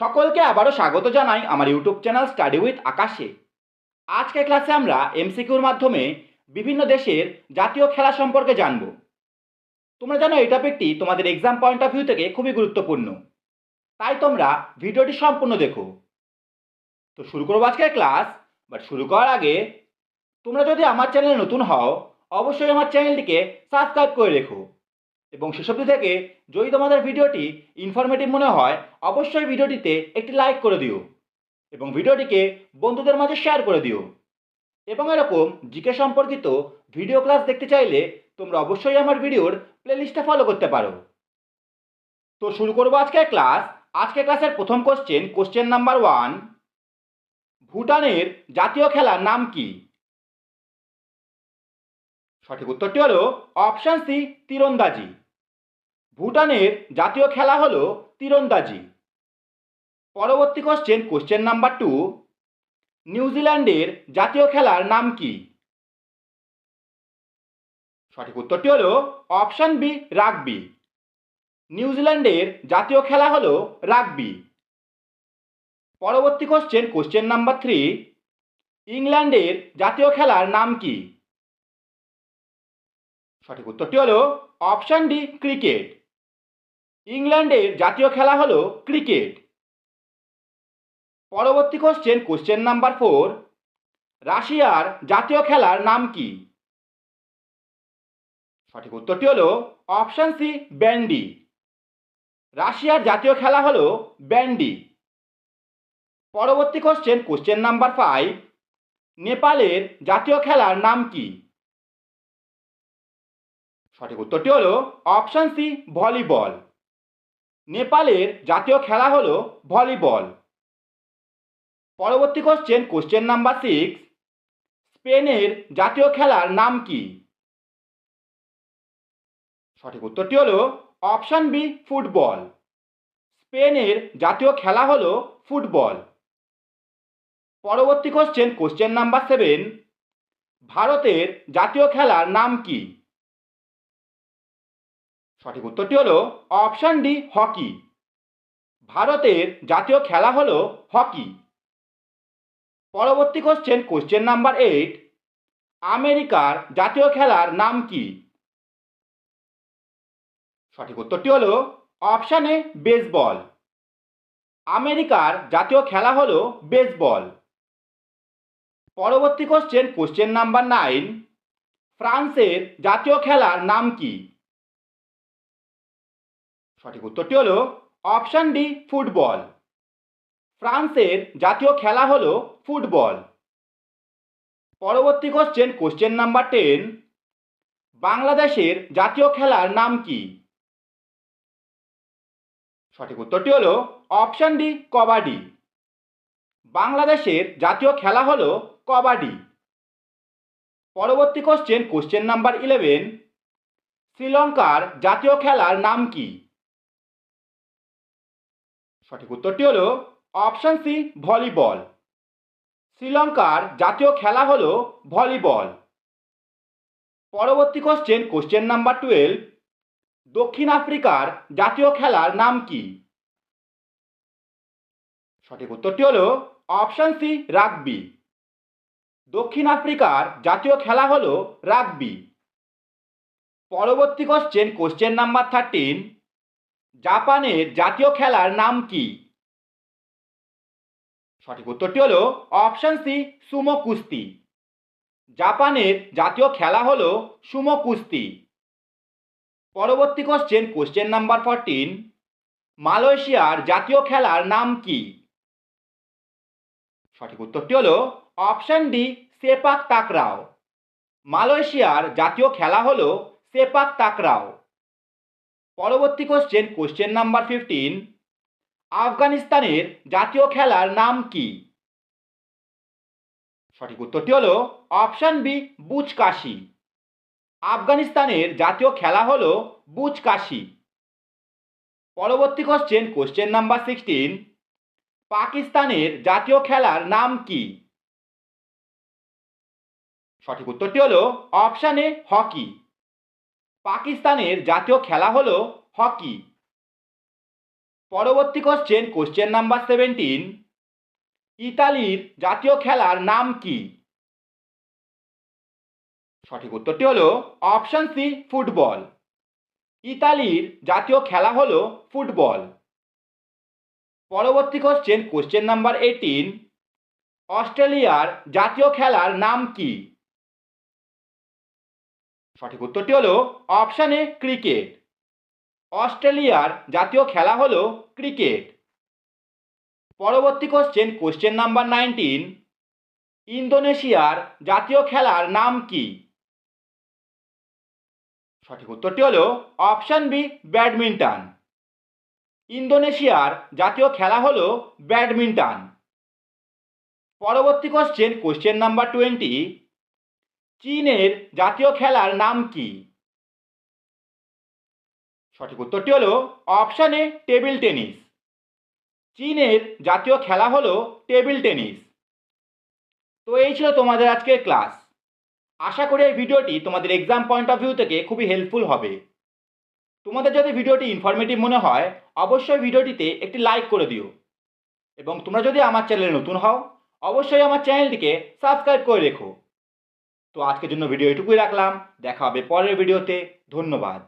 সকলকে আবারও স্বাগত জানাই আমার ইউটিউব চ্যানেল স্টাডি উইথ আকাশে। আজকের ক্লাসে আমরা এমসিকিউর মাধ্যমে বিভিন্ন দেশের জাতীয় খেলা সম্পর্কে জানব। তোমরা জানো এই টপিকটি তোমাদের এক্সাম পয়েন্ট অফ ভিউ থেকে খুবই গুরুত্বপূর্ণ। তাই তোমরা ভিডিওটি সম্পূর্ণ দেখো। তো শুরু করব আজকের ক্লাস বাট শুরু করার আগে তোমরা যদি আমার চ্যানেলে নতুন হও, অবশ্যই আমার চ্যানেলটিকে সাবস্ক্রাইব করে রেখো। এবং সেসবটি থেকে যদি তোমাদের ভিডিওটি ইনফরমেটিভ মনে হয়, অবশ্যই ভিডিওটিতে একটি লাইক করে দিও এবং ভিডিওটিকে বন্ধুদের মাঝে শেয়ার করে দিও। এবং এরকম জিকে সম্পর্কিত ভিডিও ক্লাস দেখতে চাইলে তোমরা অবশ্যই আমার ভিডিওর প্লেলিস্টে ফলো করতে পারো। তো শুরু করব আজকের ক্লাস আজকের ক্লাসের প্রথম কোশ্চেন কোশ্চেন নাম্বার ওয়ান ভুটানের জাতীয় খেলার নাম কি? সঠিক উত্তরটি হলো অপশান সি, তীরন্দাজি। ভুটানের জাতীয় খেলা হলো তীরন্দাজি। পরবর্তী কোশ্চেন কোশ্চেন নাম্বার টু নিউজিল্যান্ডের জাতীয় খেলার নাম কি? সঠিক উত্তরটি হলো অপশান বি রাগবি নিউজিল্যান্ডের জাতীয় খেলা হলো রাগবি পরবর্তী কোশ্চেন কোশ্চেন নাম্বার থ্রি ইংল্যান্ডের জাতীয় খেলার নাম কি? সঠিক উত্তরটি হলো অপশান ডি ক্রিকেট ইংল্যান্ডের জাতীয় খেলা হলো ক্রিকেট। পরবর্তী কোশ্চেন কোশ্চেন নাম্বার ফোর রাশিয়ার জাতীয় খেলার নাম কি? সঠিক উত্তরটি হলো অপশান সি ব্যান্ডি। রাশিয়ার জাতীয় খেলা হলো ব্যান্ডি। পরবর্তী কোশ্চেন কোশ্চেন নাম্বার ফাইভ নেপালের জাতীয় খেলার নাম কি? সঠিক উত্তরটি হলো অপশান সি ভলিবল। নেপালের জাতীয় খেলা হলো ভলিবল। পরবর্তী কোশ্চেন কোশ্চেন নাম্বার সিক্স স্পেনের জাতীয় খেলার নাম কি? সঠিক উত্তরটি হলো অপশান বি ফুটবল স্পেনের জাতীয় খেলা হলো ফুটবল পরবর্তী কোশ্চেন কোশ্চেন নাম্বার সেভেন ভারতের জাতীয় খেলার নাম কি? সঠিক উত্তরটি হলো অপশান ডি হকি। ভারতের জাতীয় খেলা হলো হকি। পরবর্তী কোশ্চেন কোশ্চেন নাম্বার এইট আমেরিকার জাতীয় খেলার নাম কি? সঠিক উত্তরটি হলো অপশান এ বেসবল আমেরিকার জাতীয় খেলা হলো বেসবল পরবর্তী কোশ্চেন কোশ্চেন নাম্বার নাইন ফ্রান্সের জাতীয় খেলার নাম কি? সঠিক উত্তরটি হলো অপশান ডি, ফুটবল। ফ্রান্সের জাতীয় খেলা হলো ফুটবল। পরবর্তী কোশ্চেন কোশ্চেন নাম্বার টেন বাংলাদেশের জাতীয় খেলার নাম কি? সঠিক উত্তরটি হলো অপশান ডি, কবাডি। বাংলাদেশের জাতীয় খেলা হলো কবাডি। পরবর্তী কোশ্চেন কোশ্চেন নাম্বার ইলেভেন শ্রীলঙ্কার জাতীয় খেলার নাম কি? সঠিক উত্তরটি হলো অপশান সি ভলিবল। শ্রীলঙ্কার জাতীয় খেলা হলো ভলিবল। পরবর্তী কোশ্চেন কোশ্চেন নাম্বার টুয়েলভ দক্ষিণ আফ্রিকার জাতীয় খেলার নাম কি? সঠিক উত্তরটি হলো অপশান সি রাগবি। দক্ষিণ আফ্রিকার জাতীয় খেলা হলো রাগবি। পরবর্তী কোশ্চেন কোশ্চেন নাম্বার থার্টিন জাপানের জাতীয় খেলার নাম কি? সঠিক উত্তরটি হলো অপশান সি, সুমো কুস্তি। জাপানের জাতীয় খেলা হলো সুমো কুস্তি। পরবর্তী কোশ্চেন কোশ্চেন নাম্বার ফোরটিন মালয়েশিয়ার জাতীয় খেলার নাম কি? সঠিক উত্তরটি হলো অপশান ডি, সেপাক তাকরাও। মালয়েশিয়ার জাতীয় খেলা হলো সেপাক তাকরাও। পরবর্তী কোশ্চেন কোশ্চেন নাম্বার ফিফটিন আফগানিস্তানের জাতীয় খেলার নাম কি? সঠিক উত্তরটি হলো অপশান বি বুচকাশি। আফগানিস্তানের জাতীয় খেলা হলো বুচকাশি। পরবর্তী কোশ্চেন কোশ্চেন নাম্বার সিক্সটিন পাকিস্তানের জাতীয় খেলার নাম কি? সঠিক উত্তরটি হল অপশান এ হকি পাকিস্তানের জাতীয় খেলা হলো হকি। পরবর্তী কোশ্চেন কোশ্চেন নাম্বার সেভেন্টিন ইতালির জাতীয় খেলার নাম কি? সঠিক উত্তরটি হলো অপশন সি ফুটবল ইতালির জাতীয় খেলা হলো ফুটবল পরবর্তী কোশ্চেন কোশ্চেন নাম্বার এইটিন অস্ট্রেলিয়ার জাতীয় খেলার নাম কি? সঠিক উত্তরটি হলো অপশন ক্রিকেট অস্ট্রেলিয়ার জাতীয় খেলা হলো ক্রিকেট পরবর্তী কোশ্চেন কোশ্চেন নাম্বার নাইনটিন ইন্দোনেশিয়ার জাতীয় খেলার নাম কি? সঠিক উত্তরটি হলো অপশান বি ব্যাডমিন্টন ইন্দোনেশিয়ার জাতীয় খেলা হলো ব্যাডমিন্টন পরবর্তী কোশ্চেন কোশ্চেন নাম্বার টোয়েন্টি চীনের জাতীয় খেলার নাম কি? সঠিক উত্তরটি হলো অপশন টেবিল টেনিস। চীনের জাতীয় খেলা হলো টেবিল টেনিস। তো এই ছিল তোমাদের আজকের ক্লাস। আশা করি এই ভিডিওটি তোমাদের এক্সাম পয়েন্ট অফ ভিউ থেকে খুবই হেল্পফুল হবে। তোমাদের যদি ভিডিওটি ইনফরমেটিভ মনে হয়, অবশ্যই ভিডিওটিতে একটি লাইক করে দিও। এবং তোমরা যদি আমার চ্যানেলে নতুন হও, অবশ্যই আমার চ্যানেলটিকে সাবস্ক্রাইব করে রেখো। তো আজকের জন্য ভিডিও এটুকুই রাখলাম। দেখা হবে পরের ভিডিওতে ধন্যবাদ।